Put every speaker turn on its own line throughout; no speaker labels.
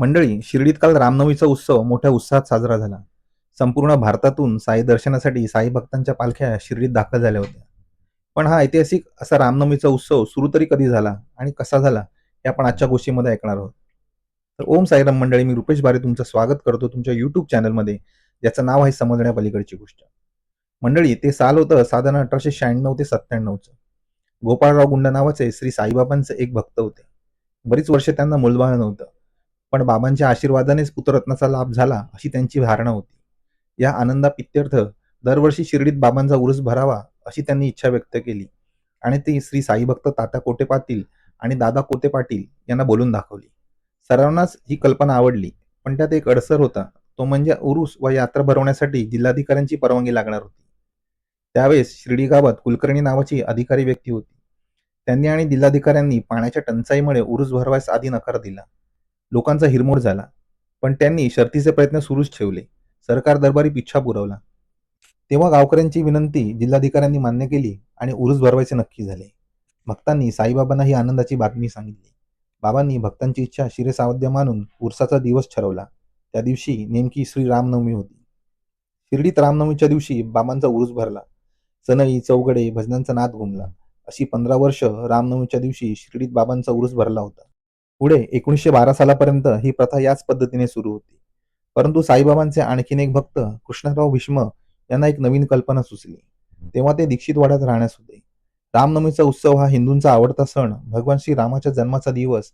मंडळी शिर्डीत काल रामनवमीचा उत्सव मोठ्या उत्साहात साजरा झाला. संपूर्ण भारतातून साई दर्शनासाठी साई भक्तांच्या पालख्या शिर्डीत दाखल झाल्या होत्या. पण हा ऐतिहासिक असा रामनवमीचा उत्सव सुरू तरी कधी झाला आणि कसा झाला हे आपण आजच्या गोष्टीमध्ये ऐकणार आहोत. तर ओम साईराम मंडळी मी रुपेश बारे तुमचं स्वागत करतो तुमच्या युट्यूब चॅनलमध्ये ज्याचं नाव आहे समजण्यापलीकडची गोष्ट. मंडळी ते साल होतं साधारण अठराशे शहाण्णव ते सत्त्याण्णवचं गोपाळराव गुंडा नावाचे श्री साईबाबांचे एक भक्त होते. बरीच वर्ष त्यांना मूलबाळ नव्हतं. पण बाबांच्या आशीर्वादानेच पुत्ररत्नाचा लाभ झाला अशी त्यांची धारणा होती. या आनंदा पित्यर्थ दरवर्षी शिर्डीत बाबांचा उरुस भरावा अशी त्यांनी इच्छा व्यक्त केली. आणि ती श्री साईभक्त तात्या कोटे पाटील आणि दादा कोटे पाटील यांना बोलून दाखवली. सर्वांनाच ही कल्पना आवडली पण त्यात एक अडसर होता. तो म्हणजे उरुस व यात्रा भरवण्यासाठी जिल्हाधिकाऱ्यांची परवानगी लागणार होती. त्यावेळेस शिर्डी गावात कुलकर्णी नावाची अधिकारी व्यक्ती होती. त्यांनी आणि जिल्हाधिकाऱ्यांनी पाण्याच्या टंचाईमुळे उरुस भरवायस आधी नकार दिला. लोकांचा हिरमोड झाला. पण त्यांनी शर्तीचे प्रयत्न सुरूच ठेवले. सरकार दरबारी पिच्छा पुरवला. तेव्हा गावकऱ्यांची विनंती जिल्हाधिकाऱ्यांनी मान्य केली आणि उरूस भरवायचे नक्की झाले. भक्तांनी साईबाबांना ही आनंदाची बातमी सांगितली. बाबांनी भक्तांची इच्छा शिरेसावध्य मानून उरसाचा दिवस ठरवला. त्या दिवशी नेमकी श्री रामनवमी होती. शिर्डीत रामनवमीच्या दिवशी बाबांचा उरूस भरला. सनई चौघडे भजनांचा नाद घुमला. अशी पंधरा वर्ष रामनवमीच्या दिवशी शिर्डीत बाबांचा उरूस भरला होता. पुढे एकोणीसशे बारा सालापर्यंत ही प्रथा याच पद्धतीने सुरू होती. परंतु साईबाबांचे आणखीन एक भक्त कृष्णराव भीष्म यांना एक नवीन कल्पना सुचली. तेव्हा ते दीक्षित वाड्यात राहण्यास होते. रामनवमीचा उत्सव हा हिंदूंचा आवडता सण. भगवान श्री रामाच्या जन्माचा दिवस.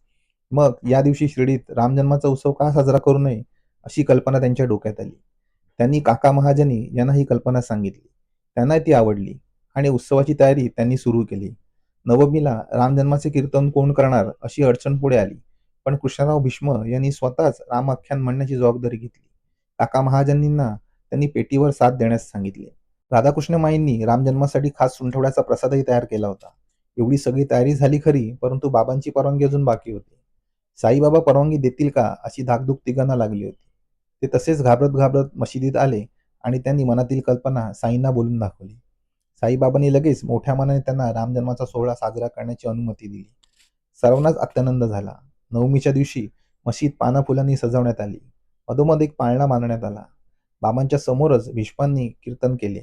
मग या दिवशी शिर्डीत रामजन्माचा उत्सव का साजरा करू नये अशी कल्पना त्यांच्या डोक्यात आली. त्यांनी काका महाजनी यांना ही कल्पना सांगितली. त्यांना ती आवडली आणि उत्सवाची तयारी त्यांनी सुरू केली. नवमीला रामजन्माचे कीर्तन कोण करणार अशी अडचण पुढे आली. पण कृष्णराव भीष्म यांनी स्वतःच रामाख्यान म्हणण्याची जबाबदारी घेतली. काका महाजनींना त्यांनी पेटीवर साथ देण्यास सांगितले. राधाकृष्ण माईंनी रामजन्मासाठी खास सुंठवड्याचा प्रसादही तयार केला होता. एवढी सगळी तयारी झाली खरी परंतु बाबांची परवानगी अजून बाकी होती. साईबाबा परवानगी देतील का अशी धाकधूक तिघांना लागली होती. ते तसेच घाबरत घाबरत मशिदीत आले आणि त्यांनी मनातील कल्पना साईंना बोलून दाखवली. साईबाबांनी लगेच मोठ्या मनाने त्यांना रामजन्माचा सोहळा साजरा करण्याची अनुमती दिली. सर्वांनाच अत्यानंद झाला. नवमीच्या दिवशी मशीद पाना फुलांनी सजवण्यात आली. मधोमध एक पाळणा मानण्यात आला. बाबांच्या समोरच भीष्मांनी कीर्तन केले.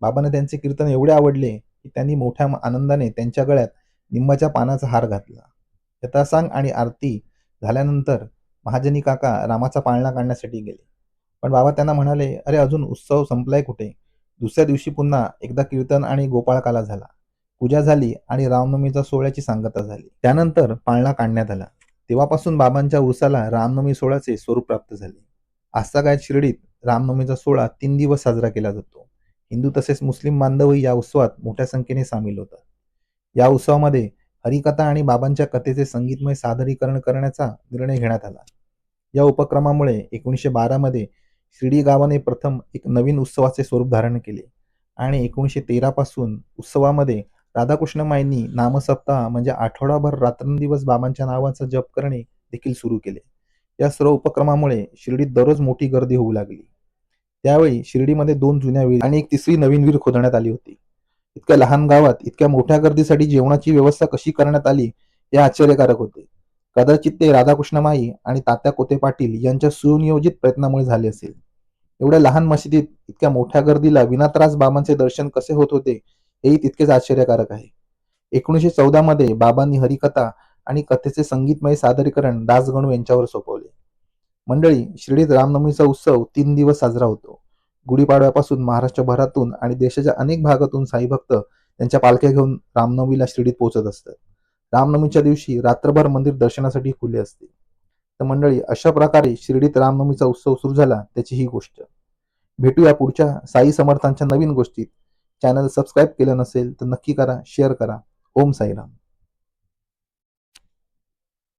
बाबांना त्यांचे कीर्तन एवढे आवडले की त्यांनी मोठ्या आनंदाने त्यांच्या गळ्यात निंबाच्या पानाचा हार घातला. यथासांग आणि आरती झाल्यानंतर महाजनी काका रामाचा पाळणा काढण्यासाठी गेले. पण बाबा त्यांना म्हणाले अरे अजून उत्सव संपलाय कुठे? दुसऱ्या दिवशी पुन्हा एकदा कीर्तन आणि गोपाळकाला झाला. पूजा झाली आणि रामनवमीचा सोहळ्याची सांगता झाली. त्यानंतर पाळणा काढण्यात आला. तेव्हापासून बाबांच्या उरसाला रामनवमी सोहळ्याचे स्वरूप प्राप्त झाले. आजचा शिर्डीत रामनवमीचा सोहळा तीन दिवस साजरा केला जातो. हिंदू तसेच मुस्लिम बांधवही या उत्सवात मोठ्या संख्येने सामील होतात. या उत्सवामध्ये हरिकथा आणि बाबांच्या कथेचे संगीतमय सादरीकरण करण्याचा निर्णय घेण्यात आला. या उपक्रमामुळे एकोणीसशे बारामध्ये शिर्डी गावाने प्रथम एक नवीन उत्सवाचे स्वरूप धारण केले. आणि एकोणीसशे तेरा पासून उत्सवामध्ये राधाकृष्ण माईंनी नामसप्ताह म्हणजे आठवडाभर रात्रंदिवस बाबांच्या नावाचा जप करणे देखील सुरू केले. या सर्व उपक्रमामुळे शिर्डीत दररोज मोठी गर्दी होऊ लागली. त्यावेळी शिर्डीमध्ये दोन जुन्या विहीर आणि एक तिसरी नवीन विहीर खोदण्यात आली होती. इतक्या लहान गावात इतक्या मोठ्या गर्दीसाठी जेवणाची व्यवस्था कशी करण्यात आली हे आश्चर्यकारक होते. कदाचित ते राधाकृष्ण माई आणि तात्या कोते पाटील यांच्या सुनियोजित प्रयत्नामुळे झाले असेल. एवढ्या लहान मशिदीत इतक्या मोठ्या गर्दीला विनात्रास बाबांचे दर्शन कसे होत होते हेही तितकेच आश्चर्यकारक आहे. एकोणीसशे चौदा मध्ये बाबांनी हरिकथा आणि कथेचे संगीतमय सादरीकरण दासगणू यांच्यावर सोपवले. मंडळी शिर्डीत रामनवमीचा उत्सव तीन दिवस साजरा होतो. गुढीपाडव्यापासून महाराष्ट्रभरातून आणि देशाच्या अनेक भागातून साईभक्त त्यांच्या पालख्या घेऊन रामनवमीला शिर्डीत पोहोचत असतात. रामनवमीच्या दिवशी रात्रभर मंदिर दर्शनासाठी खुले असते. तर मंडळी अशा प्रकारे शिर्डीत रामनवमीचा उत्सव सुरू झाला त्याची ही गोष्ट. भेटूया पुढच्या साई समर्थांच्या नवीन गोष्टीत. चॅनल सबस्क्राईब केलं नसेल तर नक्की करा शेअर करा. ओम साईराम.